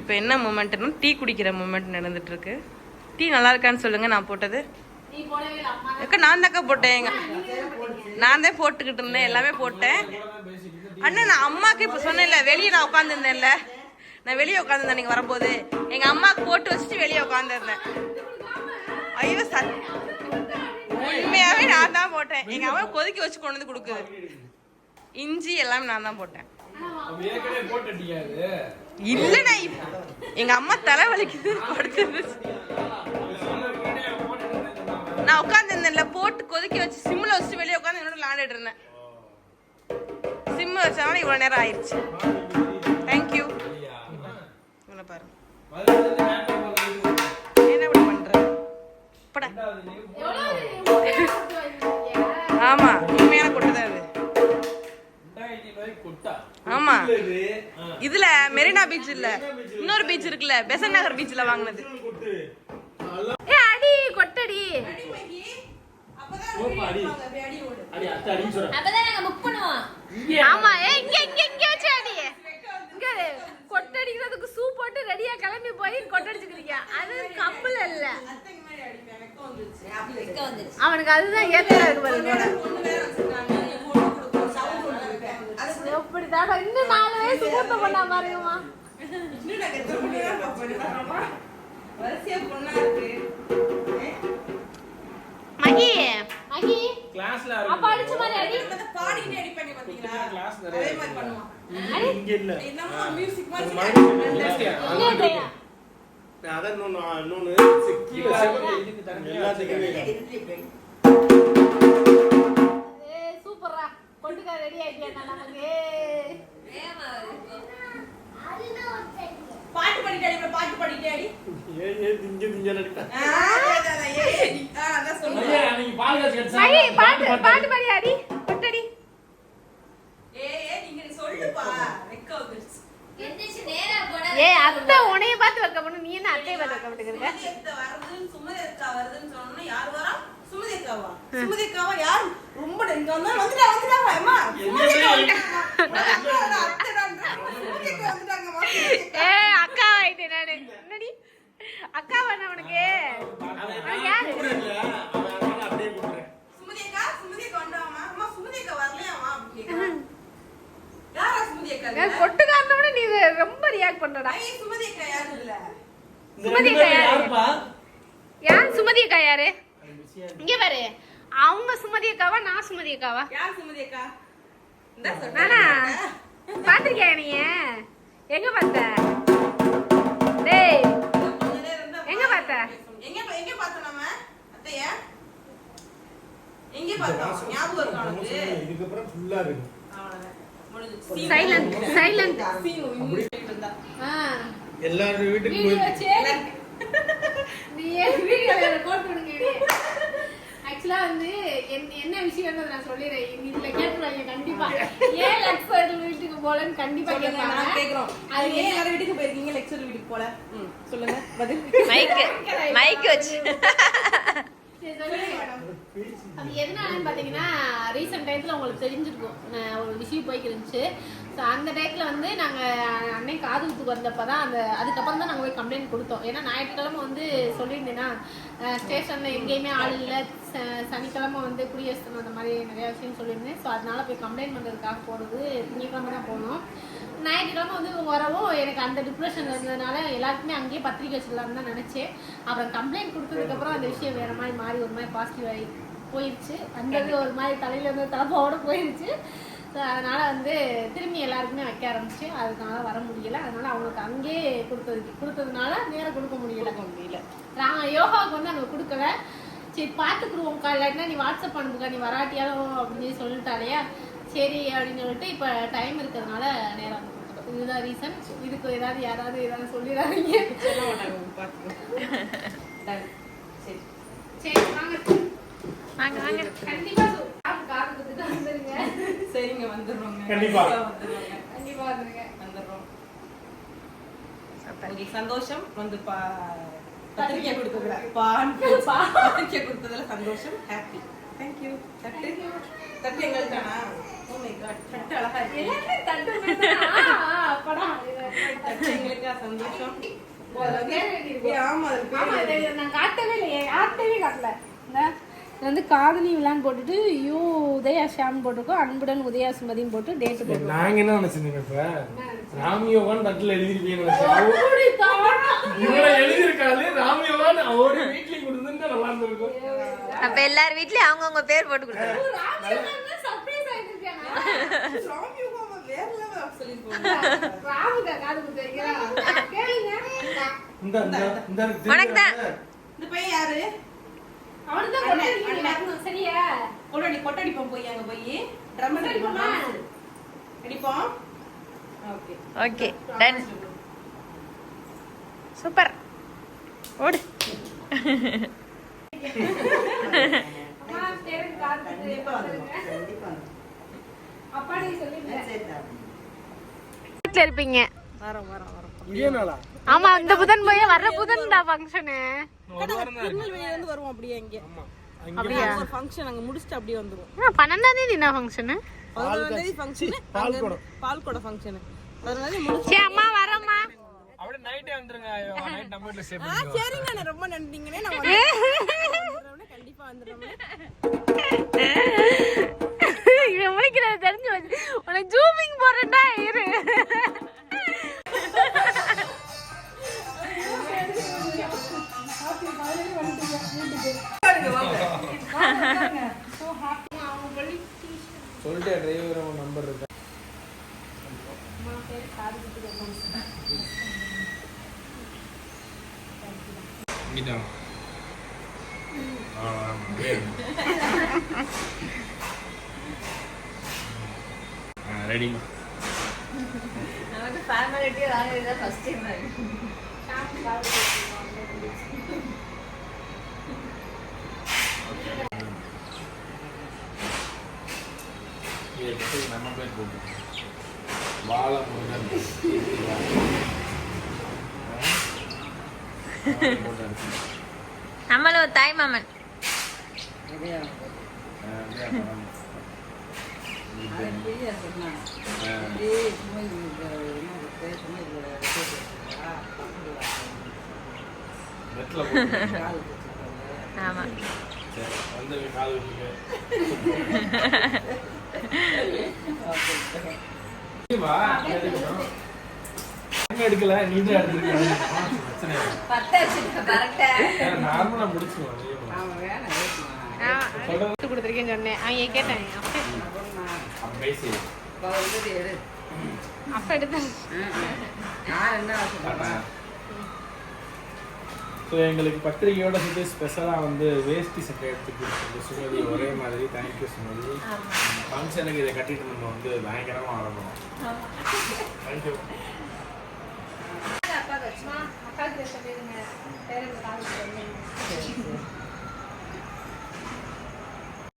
இப்போ என்ன மூமெண்ட்னா டீ குடிக்கிற மூமெண்ட் நடந்துட்டு இருக்கு டீ நல்லா இருக்கான்னு சொல்லுங்க நான் போட்டது. அக்கா நான் தாக்கா போட்டேன். எங்க நான் தான் போட்டுக்கிட்டு இருந்தேன் எல்லாமே போட்டேன். அண்ணா நான் அம்மாக்கு இப்போ சொன்னேன்ல வெளியே நான் உட்காந்துருந்தேன்ல நான் வெளியே உட்காந்துருந்தேன் நீங்க வரும்போது எங்க அம்மாக்கு போட்டு வச்சுட்டு வெளியே உட்காந்துருந்தேன் ஐயோ சத் உண்மையாவே நான் தான் போட்டேன். எங்க அம்மா கொதிக்க வச்சு கொண்டு வந்து கொடுக்குது இஞ்சி எல்லாமே நான் தான் போட்டேன். ஏற்கனவே போட்டுட்டியா அது இல்ல நான் இப்ப- எங்க அம்மா தலை வலிக்குது படுத்துருந்துச்சு நான் உட்காந்துருந்தேன்ல போட்டு கொதிக்க வச்சு சிம்ல வச்சு வெளியே உட்காந்து என்னோட விளையாண்டுட்டு இருந்தேன். சிம் வச்சனால இவ்வளவு நேரம் ஆயிடுச்சு. தேங்க்யூ இவனை பாரு இதுல மெரினா பீச் இல்ல. இன்னொரு பீச் இருக்குல்ல பெசன் நகர் பீச்ல வாங்குனது. ஏ அடி கொட்டடி. அப்பதான் நாங்க புக் பண்ணுவோம். ஆமா ஏ இங்க இங்க இங்க வச்சு அடி. இங்க இரு. கொட்டடிக்கிறதுக்கு சூ போட்டு ரெடியா கிளம்பி போய் கொட்டடிச்சுக்கிறீங்க அது கப்பல் இல்ல அவனுக்கு அதுதான் ஏத்தா இருக்கு பாருங்க. எப்படிதான் இன்னும் நாலு வயசு மூத்த பண்ணா பாருங்கம்மா. மகி. மகி கிளாஸ்ல அப்ப அடிச்ச மாதிரி அடி. கிளாஸ் நிறைய அடி. இங்க இல்ல. இங்கே கையா. அதான் இன்னொன்னு இன்னொன்னு எல்லாத்துக்குமே பாட்டு பாட்டு பாடி அடி? ஏ அத்தை உனைய பார்த்து வைக்க முடியும் நீ என்ன அத்தையை பார்த்து வைக்க மாட்டேங்கிறீங்க ஏ அக்கா ஆயிட்டேன் நானு என்னடி அக்கா பண்ண உனக்கு அவன் அவன் யாரு? கூட இல்ல அவன் அதனால அப்படியே போடுறேன் நான் கொட்டுக்காரனோட நீ ரொம்ப ரியாக்ட் பண்றடா இந்த சுமதி அக்கா யாரு? யாருப்பா? யார் சுமதி அக்கா யாரு இங்க பாரு. அவங்க சுமதி அக்காவா நான் சுமதி அக்காவா? நானா? பாத்திருக்கியா நீ? எங்க பார்த்த? டேய். எங்க பார்த்த? எங்க எங்க பார்த்தோம் நம்ம அத்தைய? எங்க பார்த்தோம்? ஞாபகம் இருக்கா உனக்கு? இதுக்கப்புறம் ஃபுல்லா இருக்கு. அவ்வளவுதான். முடிஞ்சுச்சு. சைலண்ட் சைலண்ட் இப்படி சொல்லிட்டு இருந்தா. எல்லாரும் வீட்டுக்கு வீடியோ போய் நீ ஏன் வீடியோல ரெக்கார்ட் பண்ணுங்க ஆக்சுவலா வந்து என்ன என்ன விஷயம் நான் சொல்லிடுறேன். இதுல கேட்டுருவாங்க கண்டிப்பா. ஏன் லக்ஸ் வீட்டுக்கு போலன்னு கண்டிப்பா நான் கேக்குறோம். அது ஏன் எல்லாரும் வீட்டுக்கு போயிருக்கீங்க லெக்சர் வீட்டுக்கு போல? சொல்லுங்க பதில். மைக்கு மைக் வச்சு. சரி, சொல்லுங்க மேடம். அது எதனாலன்னு பார்த்தீங்கன்னா ரீசெண்ட் டயத்தில் உங்களுக்கு தெரிஞ்சிருக்கும். ஒரு விஷயம் போய்க்கு இருந்துச்சு. ஸோ அந்த டயத்தில் வந்து நாங்கள் அன்னைக்கு காது குத்துக்கு வந்தப்போ தான் அந்த அதுக்கப்புறம் தான் நாங்கள் போய் கம்ப்ளைண்ட் கொடுத்தோம். ஏன்னா ஞாயிற்றுக்கிழமை வந்து சொல்லியிருந்தேன்னா ஸ்டேஷனில் எங்கேயுமே ஆள் இல்லை. ச- சனிக்கிழமை வந்து குடியரசு அந்த மாதிரி நிறையா விஷயம் சொல்லியிருந்தேன். ஸோ அதனால போய் கம்ப்ளைண்ட் பண்ணுறதுக்காக போகிறது திங்கக்கிழமை தான் போனோம். ஞாயிற்றுக்கிழமை வந்து வரவும் எனக்கு அந்த டிப்ரெஷன் இருந்ததுனால எல்லாருக்குமே அங்கேயே பத்திரிக்கை வச்சிடலாம்னு தான் நினச்சேன். அப்புறம் கம்ப்ளைண்ட் கொடுத்ததுக்கப்புறம் அந்த விஷயம் வேறு மாதிரி மாறி ஒரு மாதிரி பாசிட்டிவ் ஆகி போயிடுச்சு வந்தது ஒரு மாதிரி தலையில இருந்து தலைப்போட போயிடுச்சு ஸோ அதனால வந்து திரும்பி எல்லாருக்குமே வைக்க ஆரம்பிச்சு. அதனால வர முடியல. அதனால அவங்களுக்கு அங்கேயே கொடுத்தது கொடுத்ததுனால நேரம் கொடுக்க முடியல. முடியல. நாங்கள் யோகாவுக்கு வந்து அங்கே கொடுக்கல. சரி பார்த்துக்குருவோம்க்கா இல்லாட்டினா நீ வாட்ஸ்அப் அனுப்புக்கா நீ வராட்டியாலும் அப்படின்னு சொல்லி சொல்லிட்டாலையா சரி அப்படின்னு சொல்லிட்டு இப்போ டைம் இருக்கிறதுனால நேரம் வந்து. இதுதான் ரீசன் இதுக்கு ஏதாவது யாராவது ஏதாவது சொல்லிடாதீங்க சொல்ல மாட்டாங்க பார்த்துக்கோ Done. சரி சரி வாங்க வாங்க வாங்க கண்டிப்பா சொல். காது காது குத்துட்டு வந்துருங்க சரிங்க வந்துடுறோங்க கண்டிப்பா. வந்துடுறோங்க கண்டிப்பா வந்துருங்க. வந்துடுறோம் உங்களுக்கு சந்தோஷம் வந்து பா பத்திரிக்கை கொடுத்ததுல பான் பத்திரிக்கை கொடுத்ததுல சந்தோஷம் ஹாப்பி தேங்க்யூ தட்டு. தட்டு எங்களுக்கானா ஓ மை காட் தட்டு அழகா இருக்கு. தட்டு அப்படா. எங்களுக்கா சந்தோஷம்? ஆமா நான் காட்டவே இல்லையே. யார்கிட்டவே காட்டல. இது வந்து காதலி விழான்னு போட்டுட்டு யூ உதயா ஷாம் போட்டிருக்கோம். அன்புடன் உதயா சுமதின்னு போட்டு டேட் போட்டுருக்கோம். நாங்க என்ன நினைச்சிருந்தீங்க இப்ப ராமியோகான் தட்டுல இவரை எழுதியிருக்காது ராமியோகான் அவரு வீட்லயும் கொடுத்துருந்தா நல்லா இருந்திருக்கும். அப்ப எல்லார் வீட்லயும் அவங்கவங்க பேர் போட்டு கொடுத்தாங்க உனக்கு தான். இந்த பையன் யாரு? சரியா? கொட்டடி கொட்டடிப்போம் போய் அங்க போய். ட்ரம் அடிப்போம் ஓகே. Okay done super. ஓடு. வீட்ல இருப்பீங்க. வரோம் வரோம். ஆமா இந்த புதன் போய் வர்ற புதன் தான் ஃபங்க்ஷனு திருநெல்வேலியில இருந்து வருவோம் அப்படியே இங்க. ஆமா அப்படியா? ஒரு ஃபங்க்ஷன் அங்க முடிச்சுட்டு அப்படியே வந்துருவோம். பன்னெண்டாம் தேதி என்ன ஃபங்க்ஷனு பதினொன்றாம் தேதி ஃபங்க்ஷன் பால் குடம். பால் குடம் ஃபங்க்ஷன் பதினொன்றாம் தேதி அம்மா வரம்மா. அப்படியே நைட்டே வந்துருங்க நைட் நம்ம வீட்ல ஸ்டே ஆ சரிங்க நான் ரொம்ப நன்றிங்கண்ணே. நான் கண்டிப்பா வந்துடுறேன் சொல்லிட்டு டிரைவர் நம்பர் இருக்கு? இங்கிட்டா ரெடி நமக்கு ஃபார்மாலிட்டி வாங்குறது ஃபர்ஸ்ட் டைம் நம்ம பேர் போட்டு வாழை முருகன் போட்டு நம்மளும் ஒரு தாய் மாமன். போட்டு ஆமா. சரி வந்து காது எடுக்கல நீ தான் எடுத்துருக்க நார்மலா கொடுத்துருக்கேன்னு சொன்னேன் அவங்க கேட்டேன் அப்ப பேசி அப்ப எடுத்து ஸோ எங்களுக்கு பத்திரிகையோட சேர்த்து ஸ்பெஷலாக வந்து வேஷ்டி சட்டை எடுத்துக்கிட்டு சுமதி ஒரே மாதிரி. தேங்க்யூ சுமதி ஃபங்க்ஷனுக்கு இதை கட்டிட்டு நம்ம வந்து பயங்கரமாக ஆரம்பம் தேங்க்யூ அக்கா அக்கா